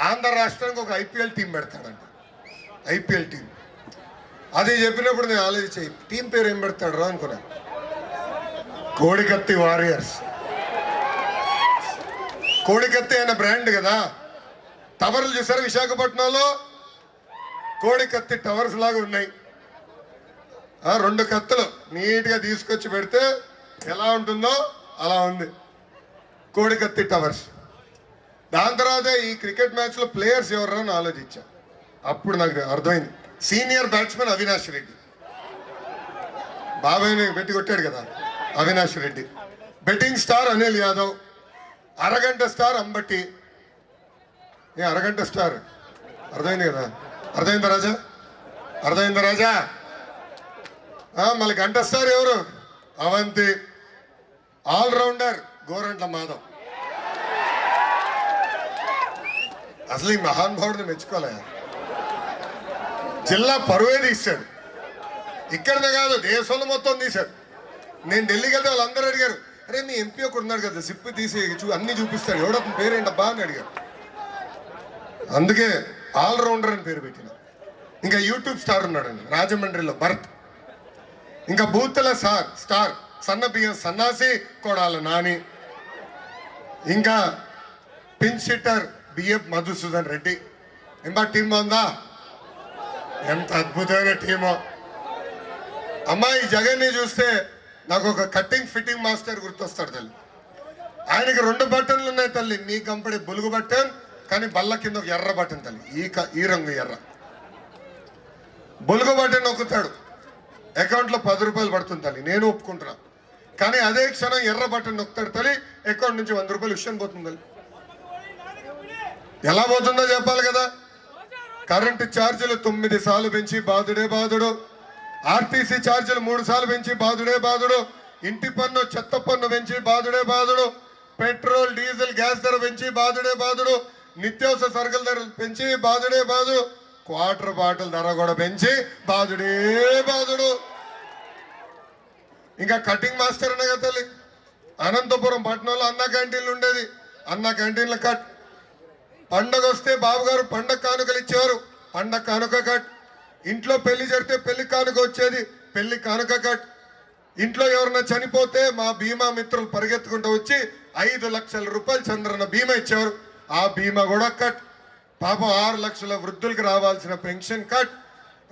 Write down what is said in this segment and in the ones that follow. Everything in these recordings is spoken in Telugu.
ఆంధ్ర రాష్ట్రానికి ఒక ఐపీఎల్ టీం పెడతాడంట. IPL team. అది చెప్పినప్పుడు నేను ఆలోచించే టీం పేరు ఏం పెడతాడు రా అనుకున్నా. కోడికత్తి వారియర్స్. కోడికత్తి అయిన బ్రాండ్ కదా. టవర్లు చూసారు విశాఖపట్నంలో? కోడికత్తి టవర్స్ లాగా ఉన్నాయి. రెండు కత్తులు నీట్గా తీసుకొచ్చి పెడితే ఎలా ఉంటుందో అలా ఉంది. కోడికత్తి టవర్స్. దాని తర్వాత ఈ క్రికెట్ మ్యాచ్లో ప్లేయర్స్ ఎవరు అని ఆలోచించా. అప్పుడు నాకు అర్థమైంది. Senior batsmen Avinash Reddy. బాబాయ్ని పెట్టి కొట్టాడు కదా Avinash Reddy. Betting star Anil Yadav. అరగంట స్టార్ అంబట్టి ఏ అరగంట స్టార్. అర్థమైంది కదా? అర్థమైందా రాజా? అర్థమైందా రాజా? మళ్ళీ గంట స్టార్ ఎవరు? Avanthi. All rounder Gorantla Madhav. అసలు ఈ మహానుభావుడిని మెచ్చుకోలే జిల్లా పరువే తీశాడు. ఇక్కడనే కాదు దేశంలో మొత్తం తీశాడు. నేను ఢిల్లీకి వెళ్తే వాళ్ళందరూ అడిగారు అరే మీ ఎంపీ ఒకడు ఉన్నాడు కదా సిప్పి తీసి చూ అన్ని చూపిస్తాడు. ఎవడతని పేరేంటబ్బా అని అడిగారు. అందుకే ఆల్రౌండర్ అని పేరు పెట్టిన. ఇంకా యూట్యూబ్ స్టార్ ఉన్నాడండి రాజమండ్రిలో భరత్. ఇంకా బూతుల సార్ స్టార్ సన్న బియ్యం సన్నాసి కొడాల నాని. ఇంకా పిన్ షిట్టర్ బిఎఫ్ మధుసూదన్ రెడ్డి. ఇంకా టీం బాగుందా? ఎంత అద్భుతమైన టీమో. అమ్మా ఈ జగన్ని చూస్తే నాకు ఒక కట్టింగ్ ఫిట్టింగ్ మాస్టర్ గుర్తొస్తాడు తల్లి. ఆయనకి రెండు బటన్లు ఉన్నాయి తల్లి. నీ కంపెనీ బులుగు బటన్ కానీ బల్ల కింద ఒక ఎర్ర బటన్ తల్లి. ఈ క- ఈ రంగు ఎర్ర. బులుగు బటన్ నొక్కుతాడు. అకౌంట్లో పది రూపాయలు పడుతుంది తల్లి. నేను ఒప్పుకుంటున్నా. కానీ అదే క్షణం ఎర్ర బటన్ నొక్కుతాడు తల్లి. అకౌంట్ నుంచి వంద రూపాయలు విషయం పోతుంది తల్లి. ఎలా పోతుందో చెప్పాలి కదా? కరెంటు ఛార్జీలు తొమ్మిది సార్లు పెంచి బాధుడే బాధుడు ఆర్టీసీ ఛార్జీలు మూడు సార్లు పెంచి బాధుడే బాధుడు ఇంటి పన్ను చెత్త పన్ను పెంచి బాధుడే బాధుడు పెట్రోల్ డీజిల్ గ్యాస్ ధర పెంచి బాధుడే బాధుడు నిత్యావసర సరుకుల ధరలు పెంచి బాధుడే బాధుడు క్వార్టర్ బాటిల్ ధర కూడా పెంచి బాధుడే బాధుడు ఇంకా కటింగ్ మాస్టర్ అనే కదా తల్లి. అనంతపురం పట్టణంలో అన్న క్యాంటీన్లు ఉండేది. అన్న క్యాంటీన్లు కట్. పండగ వస్తే బాబుగారు పండగ కానుకలు ఇచ్చేవారు. పండగ కానుక కట్. ఇంట్లో పెళ్ళి జరిగితే పెళ్ళి కానుక వచ్చేది. పెళ్ళి కానుక కట్. ఇంట్లో ఎవరన్నా చనిపోతే మా బీమా మిత్రులు పరిగెత్తుకుంటూ వచ్చి ఐదు లక్షల రూపాయలు చంద్రన్న బీమా ఇచ్చేవారు. ఆ బీమా కూడా కట్. పాపం ఆరు లక్షల వృద్ధులకు రావాల్సిన pension cut.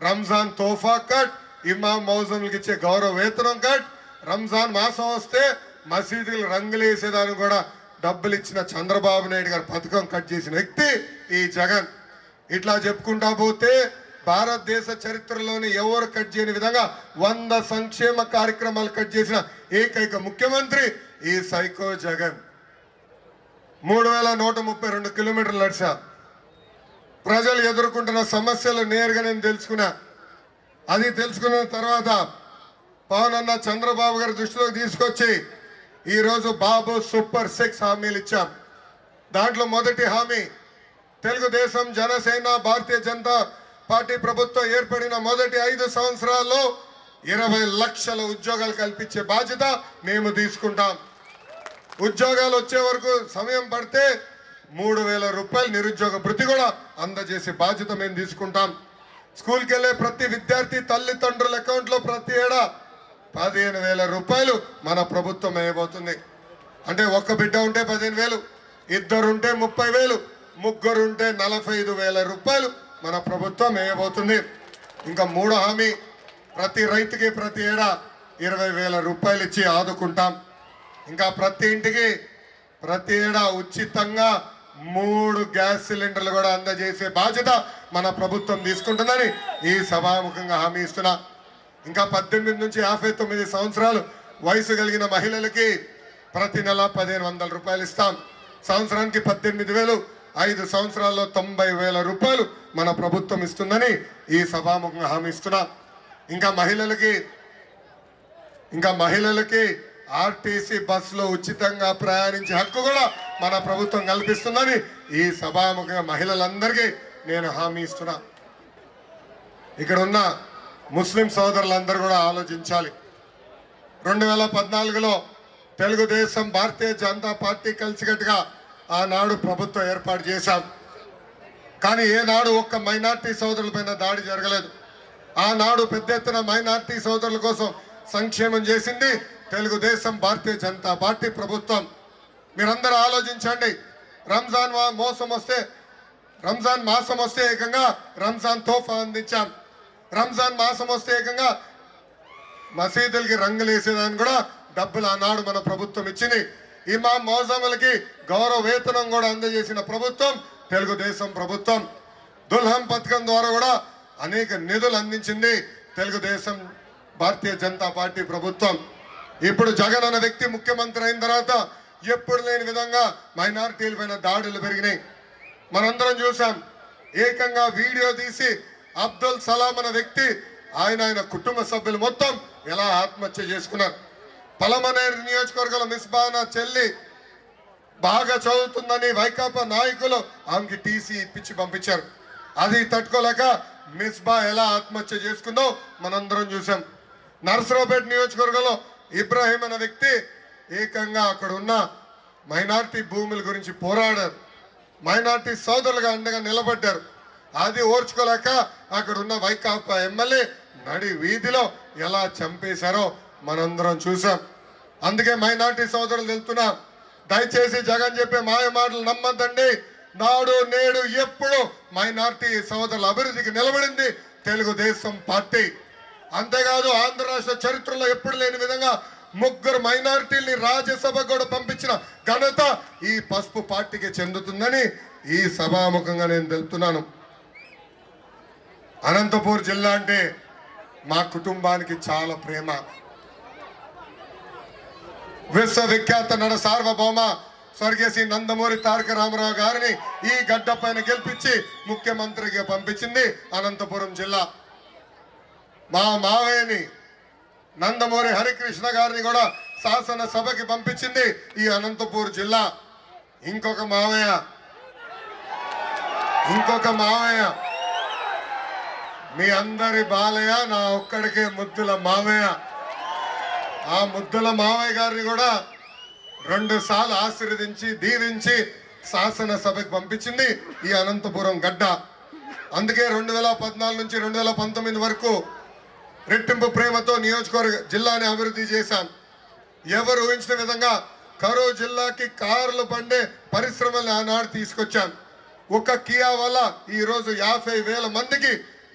Ramzan Tohfa cut. ఇమాం మౌజంలకు ఇచ్చే గౌరవ వేతనం కట్. రంజాన్ మాసం వస్తే మసీదులు రంగులేసేదానికి కూడా డబ్బులు ఇచ్చిన చంద్రబాబు నాయుడు గారు పథకం కట్ చేసిన వ్యక్తి ఈ జగన్. ఇట్లా చెప్పుకుంటా పోతే భారతదేశ చరిత్రలోని ఎవరు కట్ చేయని విధంగా వంద సంక్షేమ కార్యక్రమాలు కట్ చేసిన ఏకైక ముఖ్యమంత్రి ఈ సైకో జగన్. మూడు వేల నూట ముప్పై రెండు కిలోమీటర్లు నడిచా. ప్రజలు ఎదుర్కొంటున్న సమస్యలు నేరుగా నేను తెలుసుకున్నా. అది తెలుసుకున్న తర్వాత పవన్ అన్న చంద్రబాబు గారి దృష్టిలోకి తీసుకొచ్చి ఈరోజు బాబు సూపర్ సిక్స్ హామీలు ఇచ్చాం. దాంట్లో మొదటి హామీ తెలుగుదేశం జనసేన భారతీయ జనతా పార్టీ ప్రభుత్వం ఏర్పడిన మొదటి ఐదు సంవత్సరాల్లో ఇరవై లక్షల ఉద్యోగాలు కల్పించే బాధ్యత మేము తీసుకుంటాం. ఉద్యోగాలు వచ్చే వరకు సమయం పడితే మూడు వేల రూపాయలు నిరుద్యోగ భృతి కూడా అందజేసే బాధ్యత మేము తీసుకుంటాం. స్కూల్కి వెళ్ళే ప్రతి విద్యార్థి తల్లిదండ్రుల అకౌంట్లో ప్రతి ఏడా పదిహేను వేల రూపాయలు మన ప్రభుత్వం వేయబోతుంది అంటే ఒక్క బిడ్డ ఉంటే పదిహేను వేలు ఇద్దరు ఉంటే ముప్పై వేలు ముగ్గురు ఉంటే నలభై ఐదు వేల రూపాయలు మన ప్రభుత్వం వేయబోతుంది ఇంకా మూడో హామీ ప్రతి రైతుకి ప్రతి ఏడా ఇరవై వేల రూపాయలు ఇచ్చి ఆదుకుంటాం. ఇంకా ప్రతి ఇంటికి ప్రతి ఏడా ఉచితంగా మూడు గ్యాస్ సిలిండర్లు కూడా అందజేసే బాధ్యత మన ప్రభుత్వం తీసుకుంటుందని ఈ సభాముఖంగా హామీ ఇస్తున్నా. ఇంకా పద్దెనిమిది నుంచి యాభై తొమ్మిది సంవత్సరాలు వయసు కలిగిన మహిళలకి ప్రతి నెల పదిహేను వందల రూపాయలు ఇస్తాం. సంవత్సరానికి పద్దెనిమిది వేలు ఐదు సంవత్సరాల్లో తొంభై వేల రూపాయలు మన ప్రభుత్వం ఇస్తుందని ఈ సభాముఖంగా హామీ ఇస్తున్నా. ఇంకా మహిళలకి ఇంకా మహిళలకి ఆర్టీసీ బస్సులో ఉచితంగా ప్రయాణించే హక్కు కూడా మన ప్రభుత్వం కల్పిస్తుందని ఈ సభాముఖంగా మహిళలందరికీ నేను హామీ ఇస్తున్నా. ఇక్కడ ఉన్న ముస్లిం సోదరులందరూ కూడా ఆలోచించాలి. రెండు వేల పద్నాలుగులో తెలుగుదేశం భారతీయ జనతా పార్టీ కలిసికట్టుగా ఆనాడు ప్రభుత్వం ఏర్పాటు చేశాం. కానీ ఏనాడు ఒక్క మైనార్టీ సోదరులపైన దాడి జరగలేదు. ఆనాడు పెద్ద ఎత్తున మైనార్టీ సోదరుల కోసం సంక్షేమం చేసింది తెలుగుదేశం భారతీయ జనతా పార్టీ ప్రభుత్వం. మీరందరూ ఆలోచించండి. రంజాన్ మోసం వస్తే రంజాన్ మాసం వస్తే ఏకంగా రంజాన్ తోఫా అందించాం. రంజాన్ మాసం వస్తే ఏకంగా మసీదులకి రంగులేసేదాన్ని కూడా డబ్బులు ఆనాడు మన ప్రభుత్వం ఇచ్చింది. ఈ మా మోసములకి గౌరవ వేతనం కూడా అందజేసిన ప్రభుత్వం తెలుగుదేశం ప్రభుత్వం. దుల్హం పథకం ద్వారా కూడా అనేక నిధులు అందించింది తెలుగుదేశం భారతీయ జనతా పార్టీ ప్రభుత్వం. ఇప్పుడు జగన్ అన్న వ్యక్తి ముఖ్యమంత్రి అయిన తర్వాత ఎప్పుడు లేని విధంగా మైనారిటీలపైన దాడులు పెరిగినాయి. మనందరం చూసాం. ఏకంగా వీడియో తీసి అబ్దుల్ సలాం అనే వ్యక్తి ఆయన ఆయన కుటుంబ సభ్యులు మొత్తం ఎలా ఆత్మహత్య చేసుకున్నారు? పలమనేరు నియోజకవర్గంలో మిస్బానా చెల్లి బాగా చదువుతుందని వైకాపా నాయకులు ఆమెకి టీసీ ఇప్పించి పంపించారు. అది తట్టుకోలేక మిస్బా ఎలా ఆత్మహత్య చేసుకుందో మనందరం చూసాం నరసరావుపేట నియోజకవర్గంలో ఇబ్రాహీం అనే వ్యక్తి ఏకంగా అక్కడ ఉన్న మైనార్టీ భూముల గురించి పోరాడారు. మైనార్టీ సోదరులుగా అండగా నిలబడ్డారు. అది ఓర్చుకోలేక అక్కడ ఉన్న వైకాపా ఎమ్మెల్యే నడి వీధిలో ఎలా చంపేశారో మనందరం చూసాం అందుకే మైనార్టీ సోదరులు వెళ్తున్నాం. దయచేసి జగన్ చెప్పే మాయ మాటలు నమ్మద్దండి. నాడు నేడు ఎప్పుడు మైనార్టీ సోదరుల అభివృద్ధికి నిలబడింది తెలుగుదేశం పార్టీ. అంతేకాదు ఆంధ్ర రాష్ట్ర చరిత్రలో ఎప్పుడు లేని విధంగా ముగ్గురు మైనారిటీల్ని రాజ్యసభ కూడా పంపించిన ఘనత ఈ పసుపు పార్టీకి చెందుతుందని ఈ సభాముఖంగా నేను తెలుపుతున్నాను. అనంతపూర్ జిల్లా అంటే మా కుటుంబానికి చాలా ప్రేమ. విశ్వవిఖ్యాత నడ సార్వభౌమ స్వర్గేసి శ్రీ నందమూరి తారక రామారావు గారిని ఈ గడ్డ పైన గెలిపించి ముఖ్యమంత్రిగా పంపించింది అనంతపురం జిల్లా. మా మావయ్యని నందమూరి హరికృష్ణ గారిని కూడా శాసన సభకి పంపించింది ఈ అనంతపూర్ జిల్లా. ఇంకొక మావయ్య. ఇంకొక మావయ్య. మీ అందరి బాలయ్య నా ఒక్కడికే ముద్దుల మావయ్య ఆ ముద్దుల మావయ్య గారిని కూడా రెండు సార్లు ఆశీర్వదించి దీవించి శాసనసభకి పంపించింది ఈ అనంతపురం గడ్డ. అందుకే రెండు వేల పద్నాలుగు నుంచి రెండు వేల పంతొమ్మిది వరకు రెట్టింపు ప్రేమతో నియోజకవర్గ జిల్లాని అభివృద్ధి చేశాం ఎవరు ఊహించిన విధంగా కరూ జిల్లాకి కార్లు పండే పరిశ్రమల్ని ఆనాడు తీసుకొచ్చాం ఒక కియా వల్ల ఈరోజు యాభై వేల మందికి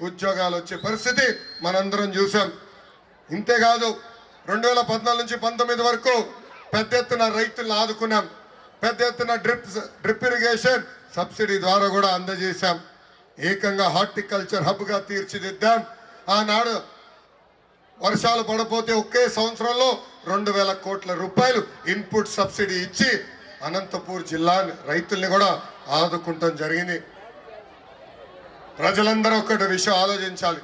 ఉద్యోగాలు వచ్చే పరిస్థితి మనందరం చూసాం. ఇంతేకాదు రెండు వేల పద్నాలుగు నుంచి పంతొమ్మిది వరకు పెద్ద ఎత్తున రైతులను ఆదుకున్నాం. పెద్ద ఎత్తున డ్రిప్ డ్రిప్ ఇరిగేషన్ సబ్సిడీ ద్వారా కూడా అందజేశాం. ఏకంగా హార్టికల్చర్ హబ్గా తీర్చిదిద్దాం. ఆనాడు వర్షాలు పడపోతే ఒకే సంవత్సరంలో రెండు వేల కోట్ల రూపాయలు ఇన్పుట్ సబ్సిడీ ఇచ్చి అనంతపూర్ జిల్లా రైతుల్ని కూడా ఆదుకుంటాం జరిగింది. ప్రజలందరూ ఒకటి విషయం ఆలోచించాలి.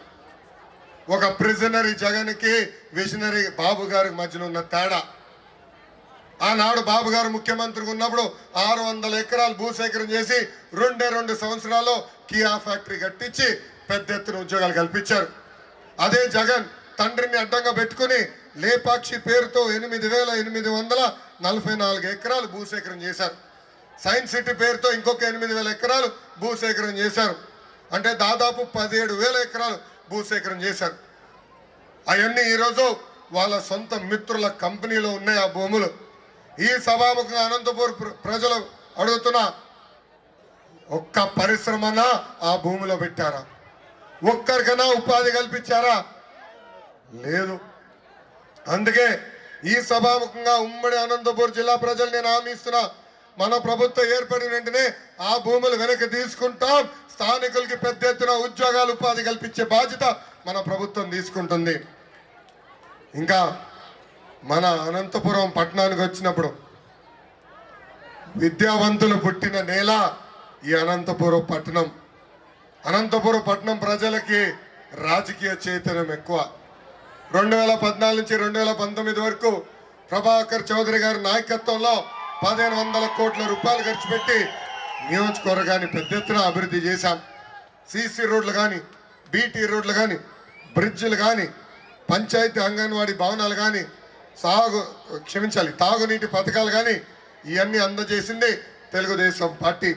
ఒక ప్రిజనరీ జగన్కి విజనరీ బాబు గారి మధ్యన ఉన్న తేడా. ఆనాడు బాబు గారు ముఖ్యమంత్రిగా ఉన్నప్పుడు ఆరు వందల ఎకరాలు భూసేకరణ చేసి రెండే రెండు సంవత్సరాల్లో కియా ఫ్యాక్టరీ కట్టించి పెద్ద ఎత్తున ఉద్యోగాలు కల్పించారు. అదే జగన్ తండ్రిని అడ్డంగా పెట్టుకుని లేపాక్షి పేరుతో ఎనిమిది వేల ఎనిమిది వందల నలభై నాలుగు ఎకరాలు భూసేకరణ చేశారు. సైన్స్ సిటీ పేరుతో ఇంకొక ఎనిమిది వేల ఎకరాలు భూసేకరణ చేశారు. అంటే దాదాపు పదిహేడు వేల ఎకరాలు భూసేకరణ చేశారు. అవన్నీ ఈరోజు వాళ్ళ సొంత మిత్రుల కంపెనీలో ఉన్నాయి ఆ భూములు. ఈ సభాముఖంగా అనంతపూర్ ప్ర- ప్రజలు అడుగుతున్నా ఒక్క పరిశ్రమన ఆ భూమిలో పెట్టారా? ఒక్కరికైనా ఉపాధి కల్పించారా? లేదు. అందుకే ఈ సభాముఖంగా ఉమ్మడి అనంతపూర్ జిల్లా ప్రజలు నేను హామీ ఇస్తున్నా. మన ప్రభుత్వం ఏర్పడిన వెంటనే ఆ భూములు వెనక్కి తీసుకుంటాం. స్థానికులకి పెద్ద ఎత్తున ఉద్యోగాలు ఉపాధి కల్పించే బాధ్యత మన ప్రభుత్వం తీసుకుంటుంది. ఇంకా మన అనంతపురం పట్టణానికి వచ్చినప్పుడు విద్యావంతులు పుట్టిన నేల ఈ అనంతపురం పట్టణం. అనంతపురం పట్టణం ప్రజలకి రాజకీయ చైతన్యం ఎక్కువ. రెండు వేల పద్నాలుగు నుంచి రెండు వేల పంతొమ్మిది వరకు ప్రభాకర్ చౌదరి గారి నాయకత్వంలో పదిహేను వందల కోట్ల రూపాయలు ఖర్చు పెట్టి నియోజకవర్గాన్ని పెద్ద ఎత్తున అభివృద్ధి చేశాం. సీసీ రోడ్లు కానీ బీటీ రోడ్లు కానీ బ్రిడ్జిలు కానీ పంచాయతీ అంగన్వాడీ భవనాలు కానీ సాగు క్షమించాలి తాగునీటి పథకాలు కానీ ఇవన్నీ అందజేసింది తెలుగుదేశం పార్టీ.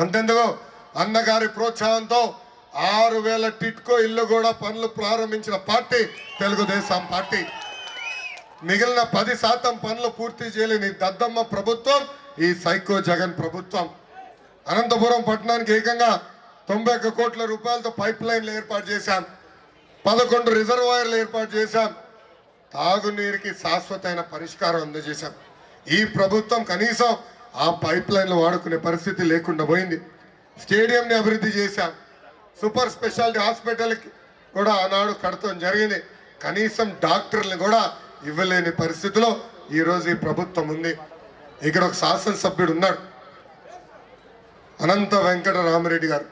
అంతెందుకు? అన్నగారి ప్రోత్సాహంతో ఆరు వేల టిట్కో ఇల్లు కూడా పనులు ప్రారంభించిన పార్టీ తెలుగుదేశం పార్టీ. మిగిలిన పది శాతం పనులు పూర్తి చేయలేని దద్దమ్మ ప్రభుత్వం ఈ సైకో జగన్ ప్రభుత్వం. అనంతపురం పట్టణానికి ఏకంగా తొంభై ఒక్క కోట్ల రూపాయలతో పైప్ లైన్లు ఏర్పాటు చేశాం. పదకొండు రిజర్వాయర్లు ఏర్పాటు చేశాం. తాగునీరుకి శాశ్వతమైన పరిష్కారం అందజేశాం. ఈ ప్రభుత్వం కనీసం ఆ పైప్ లైన్లు వాడుకునే పరిస్థితి లేకుండా పోయింది. స్టేడియంని అభివృద్ధి చేశాం. సూపర్ స్పెషాలిటీ హాస్పిటల్కి కూడా ఆనాడు కడతం జరిగింది. కనీసం డాక్టర్లు కూడా ఇవ్వలేని పరిస్థితిలో ఈరోజు ఈ ప్రభుత్వం ఉంది. ఇక్కడ ఒక శాసనసభ్యుడు ఉన్నాడు. అనంత వెంకట రామరెడ్డి గారు.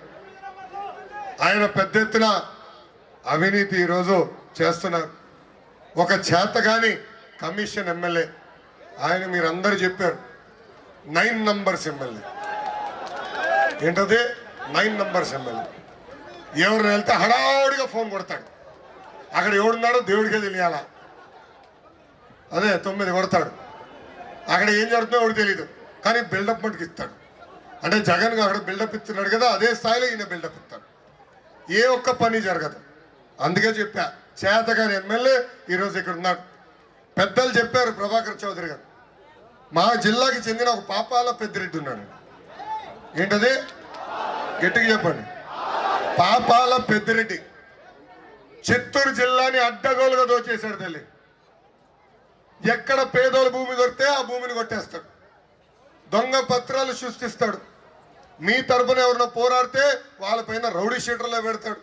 ఆయన పెద్ద ఎత్తున అవినీతి ఈరోజు చేస్తున్నారు. ఒక చేతగాని కమిషన్ ఎమ్మెల్యే. ఆయన మీరందరూ చెప్పారు. Nine numbers MLA. ఏంటది? Nine numbers MLA. ఎవరిని వెళ్తే హడావుడిగా ఫోన్ కొడతాడు. అక్కడ ఎవడున్నాడో దేవుడికే తెలియాలా? అదే తొమ్మిది కొడతాడు. అక్కడ ఏం జరుగుతుందో ఎవడు తెలియదు కానీ బిల్డప్ మటుకు ఇస్తాడు. అంటే జగన్ అక్కడ బిల్డప్ ఇస్తున్నాడు కదా అదే స్థాయిలో ఈయన బిల్డప్ ఇస్తాడు. ఏ ఒక్క పని జరగదు. అందుకే చెప్పా చేతగాని ఎమ్మెల్యే ఈరోజు ఇక్కడ ఉన్నాడు. పెద్దలు చెప్పారు ప్రభాకర్ చౌదరి గారు. మా జిల్లాకి చెందిన ఒక పాపాల పెద్దిరెడ్డి ఉన్నాడు. ఏంటది? గట్టిగా చెప్పండి. పాపాల పెద్దిరెడ్డి. చిత్తూరు జిల్లాని అడ్డగోలుగా దోచేశాడు తల్లి. ఎక్కడ పేదోళ్ళ భూమి దొరికితే ఆ భూమిని కొట్టేస్తాడు. దొంగ పత్రాలు సృష్టిస్తాడు. మీ తరపున ఎవరైనా పోరాడితే వాళ్ళపైన రౌడీ షీటర్లో పెడతాడు.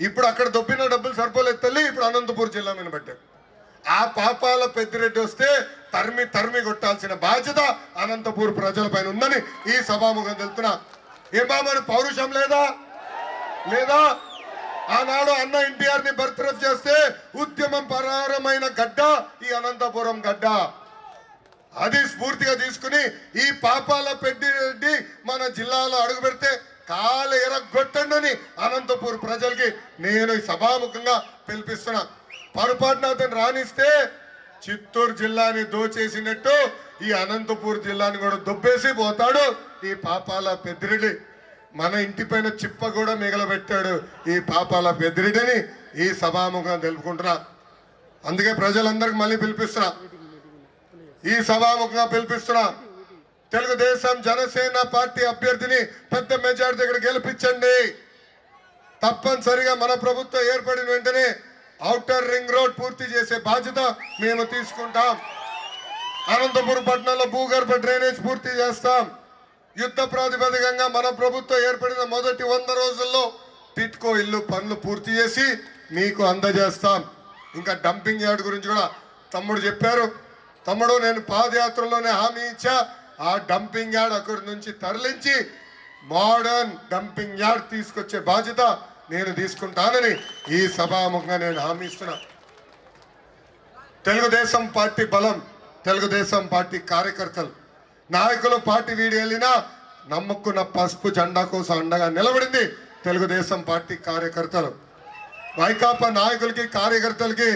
ఇప్పుడు అక్కడ దొబ్బిన డబ్బులు సరిపోలేదు తల్లి ఇప్పుడు అనంతపూర్ జిల్లా మీద పట్టాడు ఆ పాపాల పెద్దిరెడ్డి వస్తే తరిమి తరిమి కొట్టాల్సిన బాధ్యత అనంతపూర్ ప్రజలపైన ఉందని ఈ సభాముఖం తెలుతున్నా ఏ బాబు పౌరుషం లేదా? లేదా? ఆనాడు అన్న ఎన్టీఆర్ని బర్తరఫ్ చేస్తే ఉద్యమం పరారమైన గడ్డ ఈ అనంతపురం గడ్డ. అది స్ఫూర్తిగా తీసుకుని ఈ పాపాల పెద్దిరెడ్డి మన జిల్లాలో అడుగు పెడితే కాలు ఎరగొట్టండి అనంతపూర్ ప్రజలకి నేను ఈ సభాముఖంగా పిలిపిస్తున్నా. పొరపాటున అతను రాణిస్తే చిత్తూరు జిల్లాని దోచేసినట్టు ఈ అనంతపూర్ జిల్లాని కూడా దుబ్బేసి పోతాడు ఈ పాపాల పెద్దిరెడ్డి. మన ఇంటి పైన చిప్ప కూడా మిగలబెట్టాడు ఈ పాపాల పెద్దిరెడ్డిని ఈ సభాముఖంగా తెలుపుకుంటున్నా. అందుకే ప్రజలందరికి మళ్ళీ పిలిపిస్తున్నా. ఈ సభాముఖంగా పిలిపిస్తున్నా. తెలుగుదేశం జనసేన పార్టీ అభ్యర్థిని పెద్ద మెజార్టీ దగ్గర గెలిపించండి. తప్పనిసరిగా మన ప్రభుత్వం ఏర్పడిన వెంటనే అవుటర్ రింగ్ రోడ్ పూర్తి చేసే బాధ్యత మేము తీసుకుంటాం. అనంతపురం పట్టణంలో భూగర్భ డ్రైనేజ్ పూర్తి చేస్తాం. యుద్ధ ప్రాతిపదికంగా మన ప్రభుత్వం ఏర్పడిన మొదటి వంద రోజుల్లో టిట్కో ఇల్లు పనులు పూర్తి చేసి మీకు అందజేస్తాం. ఇంకా డంపింగ్ యార్డ్ గురించి కూడా తమ్ముడు చెప్పారు. తమ్ముడు నేను పాదయాత్రలోనే హామీ ఇచ్చా. ఆ డంపింగ్ యార్డ్ అక్కడి నుంచి తరలించి మోడర్న్ డంపింగ్ యార్డ్ తీసుకొచ్చే బాధ్యత నేను తీసుకుంటానని ఈ సభాముఖంగా నేను హామీ ఇస్తున్నా. తెలుగుదేశం పార్టీ బలం తెలుగుదేశం పార్టీ కార్యకర్తలు. నాయకులు పార్టీ వీడి వెళ్ళినా నమ్ముకున్న పసుపు జెండా కోసం అండగా నిలబడింది తెలుగుదేశం పార్టీ కార్యకర్తలు. వైకాపా నాయకులకి కార్యకర్తలకి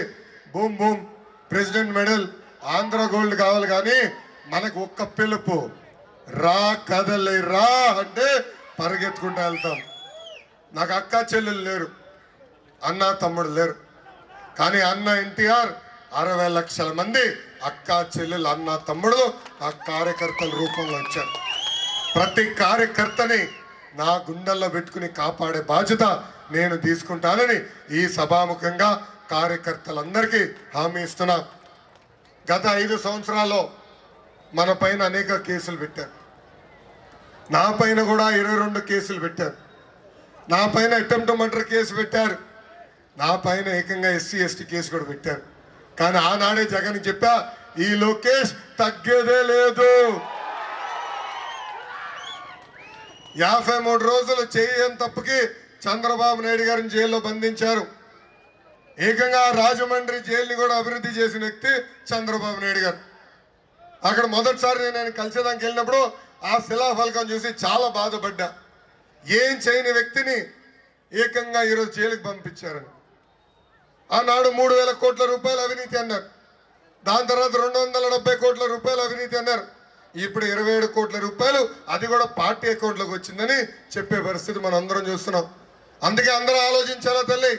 boom boom president medal Andhra gold కావాలి కానీ మనకు ఒక్క పిలుపు. రా కదలి రా అంటే పరిగెత్తుకుంటూ వెళ్తాం. నాకు అక్క చెల్లెలు లేరు అన్న తమ్ముడు లేరు. కానీ అన్న ఎన్టీఆర్ అరవై లక్షల మంది అక్క చెల్లెలు అన్న తమ్ముడు ఆ కార్యకర్తల రూపంలో వచ్చారు. ప్రతి కార్యకర్తని నా గుండెల్లో పెట్టుకుని కాపాడే బాధ్యత నేను తీసుకుంటానని ఈ సభాముఖంగా కార్యకర్తలందరికీ హామీ ఇస్తున్నా. గత ఐదు సంవత్సరాల్లో మన పైన అనేక కేసులు పెట్టారు. నా పైన కూడా ఇరవై రెండు కేసులు పెట్టారు. నా పైన అటెంప్ట్ మర్డర్ కేసు పెట్టారు. నా పైన ఏకంగా ఎస్సీ ఎస్టీ కేసు కూడా పెట్టారు. కానీ ఆనాడే జగన్ చెప్పా ఈ లోకేష్ తగ్గేదే లేదు. యాభై మూడు రోజులు చేయని తప్పుకి చంద్రబాబు నాయుడు గారిని జైల్లో బంధించారు. ఏకంగా రాజమండ్రి జైలుని కూడా అభివృద్ధి చేసిన వ్యక్తి చంద్రబాబు నాయుడు గారు. అక్కడ మొదటిసారి నేను ఆయన కలిసేదానికి వెళ్ళినప్పుడు ఆ శిలాఫలకం చూసి చాలా బాధపడ్డా. ఏం చేయని వ్యక్తిని ఏకంగా ఈరోజు జైలుకి పంపించారని. ఆనాడు మూడు వేల కోట్ల రూపాయల అవినీతి అన్నారు. దాని తర్వాత రెండు వందల డెబ్బై కోట్ల రూపాయల అవినీతి అన్నారు. ఇప్పుడు ఇరవై ఏడు కోట్ల రూపాయలు అది కూడా పార్టీ అకౌంట్లోకి వచ్చిందని చెప్పే పరిస్థితి మనం అందరం చూస్తున్నాం. అందుకే అందరూ ఆలోచించాలా తల్లి?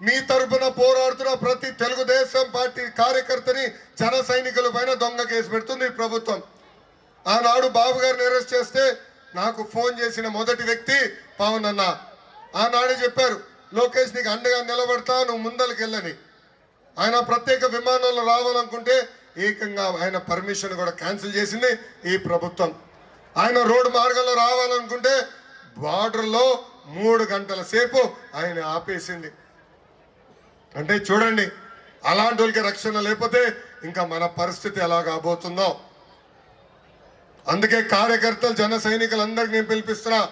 మీ తరఫున పోరాడుతున్న ప్రతి తెలుగుదేశం పార్టీ కార్యకర్తని జన సైనికుల పైన దొంగ కేసు పెడుతుంది ప్రభుత్వం. ఆనాడు బాబు గారిని అరెస్ట్ చేస్తే నాకు ఫోన్ చేసిన మొదటి వ్యక్తి పవన్ అన్న ఆనాడు చెప్పారు లోకేష్ నీకు అండగా నిలబడతా నువ్వు ముందరికి వెళ్ళని. ఆయన ప్రత్యేక విమానంలో రావాలనుకుంటే ఏకంగా ఆయన పర్మిషన్ కూడా క్యాన్సిల్ చేసింది ఈ ప్రభుత్వం. ఆయన రోడ్డు మార్గంలో రావాలనుకుంటే బార్డర్లో మూడు గంటల సేపు ఆయన ఆపేసింది. అంటే చూడండి అలాంటి వాళ్ళకి రక్షణ లేకపోతే ఇంకా మన పరిస్థితి ఎలా కాబోతుందో. అందుకే కార్యకర్తలు జన సైనికులందరికీ నేను పిలిపిస్తున్నా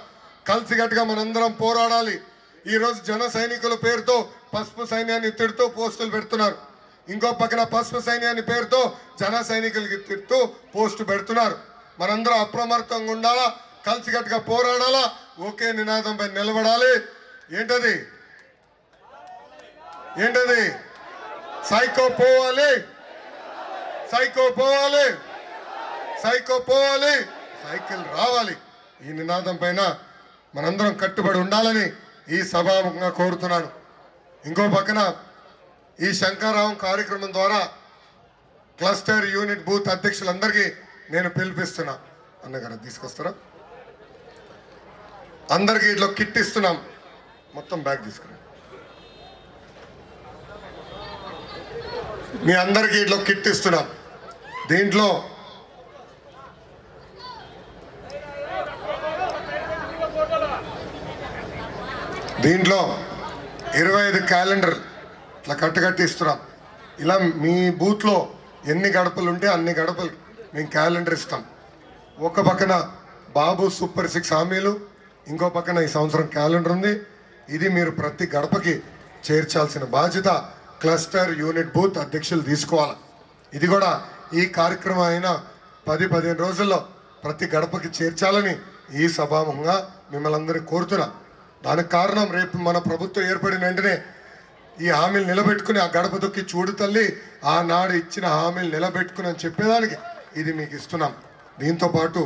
కలిసికట్టుగా మనందరం పోరాడాలి. ఈరోజు జన సైనికుల పేరుతో పసుపు సైన్యాన్ని తిడుతూ పోస్టులు పెడుతున్నారు. ఇంకో పక్కన పసుపు సైన్యాన్ని పేరుతో జన సైనికులకి తిడుతూ పోస్టు పెడుతున్నారు. మనందరం అప్రమత్తంగా ఉండాలా? కలిసికట్టుగా పోరాడాలా? ఒకే నినాదంపై నిలబడాలి. ఏంటది? ఏంటది? సైకో పోవాలి. సైకో పోవాలి. సైకో పోవాలి. సైకిల్ రావాలి. ఈ నినాదం పైన మనందరం కట్టుబడి ఉండాలని ఈ సభాముఖంగా కోరుతున్నాను. ఇంకో పక్కన ఈ శంకారావం కార్యక్రమం ద్వారా క్లస్టర్ యూనిట్ బూత్ అధ్యక్షులందరికీ నేను పిలిపిస్తున్నా. అన్నగారు తీసుకొస్తారా? అందరికీ ఇట్లా కిట్ ఇస్తున్నాం. మొత్తం బ్యాగ్ తీసుకురా మీ అందరికీ ఇట్లా కిట్ ఇస్తున్నాం. దీంట్లో దీంట్లో ఇరవై ఐదు క్యాలెండర్ ఇట్లా కట్టుకట్టి ఇస్తున్నాం. ఇలా మీ బూత్లో ఎన్ని గడపలు ఉంటే అన్ని గడపలు మేము క్యాలెండర్ ఇస్తాం. ఒక పక్కన బాబు సూపర్ సిక్స్ హామీలు ఇంకో పక్కన ఈ సంవత్సరం క్యాలెండర్ ఉంది. ఇది మీరు ప్రతి గడపకి చేర్చాల్సిన బాధ్యత క్లస్టర్ యూనిట్ బూత్ అధ్యక్షులు తీసుకోవాలి. ఇది కూడా ఈ కార్యక్రమం అయిన పది పదిహేను రోజుల్లో ప్రతి గడపకి చేర్చాలని ఈ సభాముఖంగా మిమ్మల్ని అందరూ కోరుతున్నా. దానికి కారణం రేపు మన ప్రభుత్వం ఏర్పడిన వెంటనే ఈ హామీలు నిలబెట్టుకుని ఆ గడప దొక్కి చూడు తల్లి ఆనాడు ఇచ్చిన హామీలు నిలబెట్టుకుని అని చెప్పేదానికి ఇది మీకు ఇస్తున్నాం. దీంతో పాటు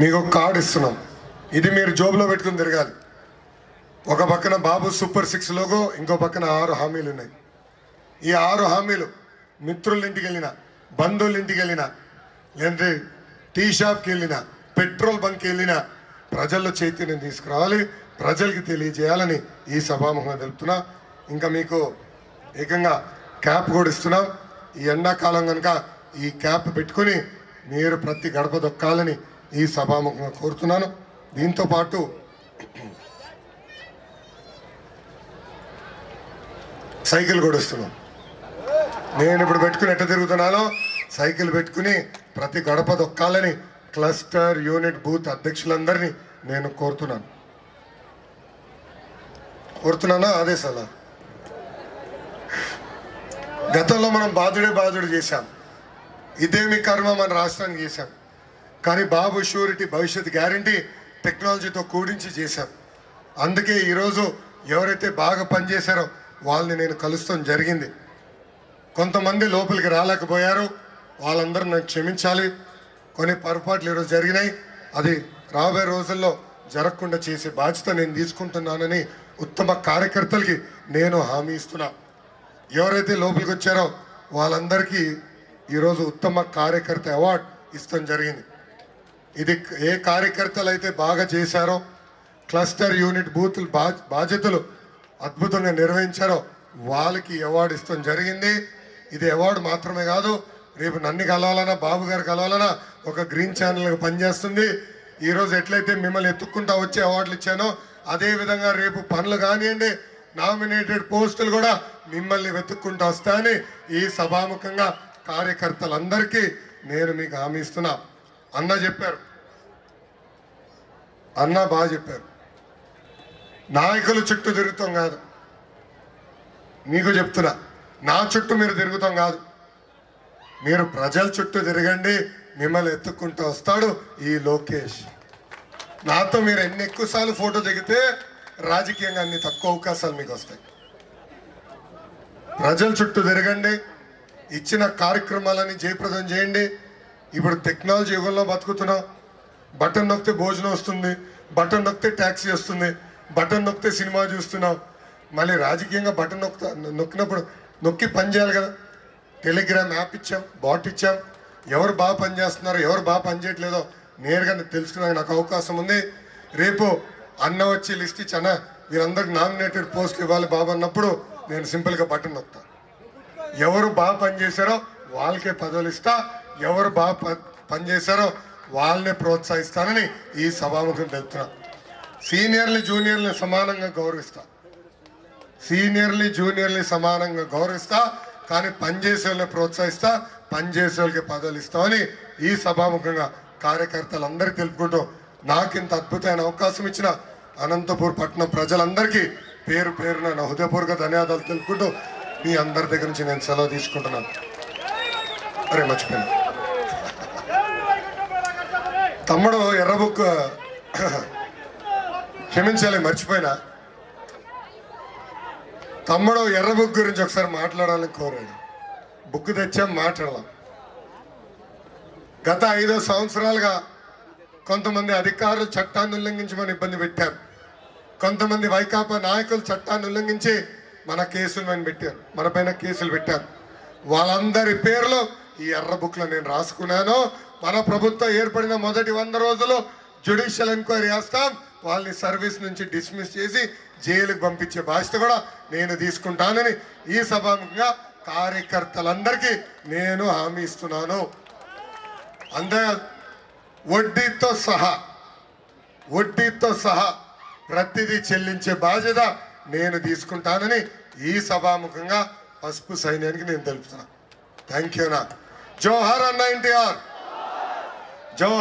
మీకు ఒక కార్డు ఇస్తున్నాం. ఇది మీరు జోబులో పెట్టుకుని తిరగాలి. ఒక పక్కన బాబు సూపర్ సిక్స్ లోగో ఇంకో పక్కన ఆరు హామీలు ఉన్నాయి. ఈ ఆరు హామీలు మిత్రుల ఇంటికి వెళ్ళిన బంధువుల ఇంటికి వెళ్ళిన ఏంటి టీ షాప్కి వెళ్ళిన పెట్రోల్ బంక్కి వెళ్ళిన ప్రజల్లో చైతన్యం తీసుకురావాలి ప్రజలకి తెలియజేయాలని ఈ సభాముఖంగా తెలుపుతున్నా. ఇంకా మీకు ఏకంగా క్యాప్ కూడా ఇస్తున్నాం. ఈ ఎండాకాలం కనుక ఈ క్యాప్ పెట్టుకుని మీరు ప్రతి గడప దొక్కాలని ఈ సభాముఖంగా కోరుతున్నాను. దీంతో పాటు సైకిల్ కూడా ఇస్తున్నాం. నేను ఇప్పుడు పెట్టుకుని ఎట్ట తిరుగుతున్నానో సైకిల్ పెట్టుకుని ప్రతి గడప దొక్కాలని క్లస్టర్ యూనిట్ బూత్ అధ్యక్షులందరినీ నేను కోరుతున్నాను. కోరుతున్నానా? ఆదేశాలా గతంలో మనం బాధుడే బాధుడు చేశాం. ఇదేమి కర్మ మన రాష్ట్రానికి చేశాం. కానీ బాబు షూరిటీ భవిష్యత్ గ్యారంటీ టెక్నాలజీతో కూడించి చేశాం. అందుకే ఈరోజు ఎవరైతే బాగా పనిచేశారో వాళ్ళని నేను కలుస్తాం జరిగింది. కొంతమంది లోపలికి రాలేకపోయారు. వాళ్ళందరూ నన్ను క్షమించాలి. కొన్ని పొరపాట్లు ఈరోజు జరిగినాయి. అది రాబోయే రోజుల్లో జరగకుండా చేసే బాధ్యత నేను తీసుకుంటున్నానని ఉత్తమ కార్యకర్తలకి నేను హామీ ఇస్తున్నా. ఎవరైతే లోపలికి వచ్చారో వాళ్ళందరికీ ఈరోజు ఉత్తమ కార్యకర్త అవార్డు ఇస్తాం జరిగింది. ఇది ఏ కార్యకర్తలు అయితే బాగా చేశారో క్లస్టర్ యూనిట్ బూతులు బా- బాధ్యతలు అద్భుతంగా నిర్వహించారో వాళ్ళకి అవార్డు ఇస్తాం జరిగింది. ఇది అవార్డు మాత్రమే కాదు రేపు నన్ను కలవాలన్నా బాబు గారు కలవాలన్నా ఒక గ్రీన్ ఛానల్ పనిచేస్తుంది. ఈరోజు ఎట్లయితే మిమ్మల్ని ఎత్తుక్కుంటా వచ్చే అవార్డులు ఇచ్చానో అదే విధంగా రేపు పనులు కానివ్వండి నామినేటెడ్ పోస్టులు కూడా మిమ్మల్ని వెతుక్కుంటూ వస్తాయని ఈ సభాముఖంగా కార్యకర్తలందరికీ నేను మీకు హామీ ఇస్తున్నా. అన్న చెప్పారు. అన్న బాగా చెప్పారు. నాయకులు చుట్టూ తిరుగుతాం కాదు. మీకు చెప్తున్నా. నా చుట్టూ మీరు తిరుగుతాం కాదు. మీరు ప్రజల చుట్టూ తిరగండి మిమ్మల్ని ఎత్తుక్కుంటూ వస్తాడు ఈ లోకేష్. నాతో మీరు ఎన్ని ఎక్కువసార్లు ఫోటో దిగితే రాజకీయంగా అన్ని తక్కువ అవకాశాలు మీకు వస్తాయి. ప్రజల చుట్టూ తిరగండి ఇచ్చిన కార్యక్రమాలని జయప్రదం చేయండి. ఇప్పుడు టెక్నాలజీ యుగంలో బతుకుతున్నాం. బటన్ నొక్కితే భోజనం వస్తుంది బటన్ నొక్కితే ట్యాక్సీ వస్తుంది బటన్ నొక్కితే సినిమా చూస్తున్నాం. మళ్ళీ రాజకీయంగా బటన్ నొక్కుతా నొక్కినప్పుడు నొక్కి పని చేయాలి కదా. టెలిగ్రామ్ యాప్ ఇచ్చాం బాట్ ఇచ్చాం. ఎవరు బాగా పనిచేస్తున్నారో ఎవరు బాగా పనిచేయట్లేదో నేరుగా తెలుసుకునే నాకు అవకాశం ఉంది. రేపు అన్న వచ్చి లిస్ట్ ఇచ్చి అన్న వీరందరికి నామినేటెడ్ పోస్టులు ఇవ్వాలి బాబు అన్నప్పుడు నేను సింపుల్గా బటన్ నొక్కుతాను ఎవరు బాగా పనిచేశారో వాళ్ళకే పదవులు ఇస్తా. ఎవరు బాగా ప- పనిచేశారో వాళ్ళనే ప్రోత్సహిస్తానని ఈ సభాముఖం తెలుపుతున్నా. సీనియర్లు జూనియర్లు సమానంగా గౌరవిస్తా. సీనియర్లు జూనియర్లు సమానంగా గౌరవిస్తా. కానీ పనిచేసే వాళ్ళని ప్రోత్సహిస్తా పనిచేసే వాళ్ళకి పదవులు ఇస్తామని ఈ సభాముఖంగా కార్యకర్తలందరికీ తెలుపుకుంటూ నాకు ఇంత అద్భుతమైన అవకాశం ఇచ్చిన అనంతపూర్ పట్టణం ప్రజలందరికీ పేరు పేరున నా హృదయపూర్వక ధన్యవాదాలు తెలుపుకుంటూ మీ అందరి దగ్గర నుంచి నేను సెలవు తీసుకుంటున్నాను. అరే మర్చిపోయాను. తమ్ముడు ఎర్రబుక్ క్షమించాలి మర్చిపోయినా. తమ్ముడు ఎర్ర బుక్ గురించి ఒకసారి మాట్లాడాలని కోరాడు. బుక్ తెచ్చాం మాట్లాడదాం. గత ఐదు సంవత్సరాలుగా కొంతమంది అధికారులు చట్టాన్ని ఉల్లంఘించమని ఇబ్బంది పెట్టారు. కొంతమంది వైకాపా నాయకులు చట్టాన్ని ఉల్లంఘించి మన కేసులు మేము పెట్టారు మన పైన కేసులు పెట్టారు. వాళ్ళందరి పేర్లు ఈ ఎర్ర బుక్లో నేను రాసుకున్నాను. మన ప్రభుత్వం ఏర్పడిన మొదటి వంద రోజులు జ్యుడిషియల్ ఎంక్వైరీ చేస్తాం. వాళ్ళని సర్వీస్ నుంచి డిస్మిస్ చేసి జైలుకు పంపించే బాధ్యత కూడా నేను తీసుకుంటానని ఈ సభాముఖంగా కార్యకర్తలందరికీ నేను హామీ ఇస్తున్నాను. అంతే వడ్డీతో సహా వడ్డీతో సహా ప్రతిదీ చెల్లించే బాధ్యత నేను తీసుకుంటానని ఈ సభాముఖంగా పసుపు సైన్యానికి నేను తెలుపుతున్నా. థ్యాంక్ యూ నా జోహార్ అన్న ఎన్టీఆర్. జోహర్.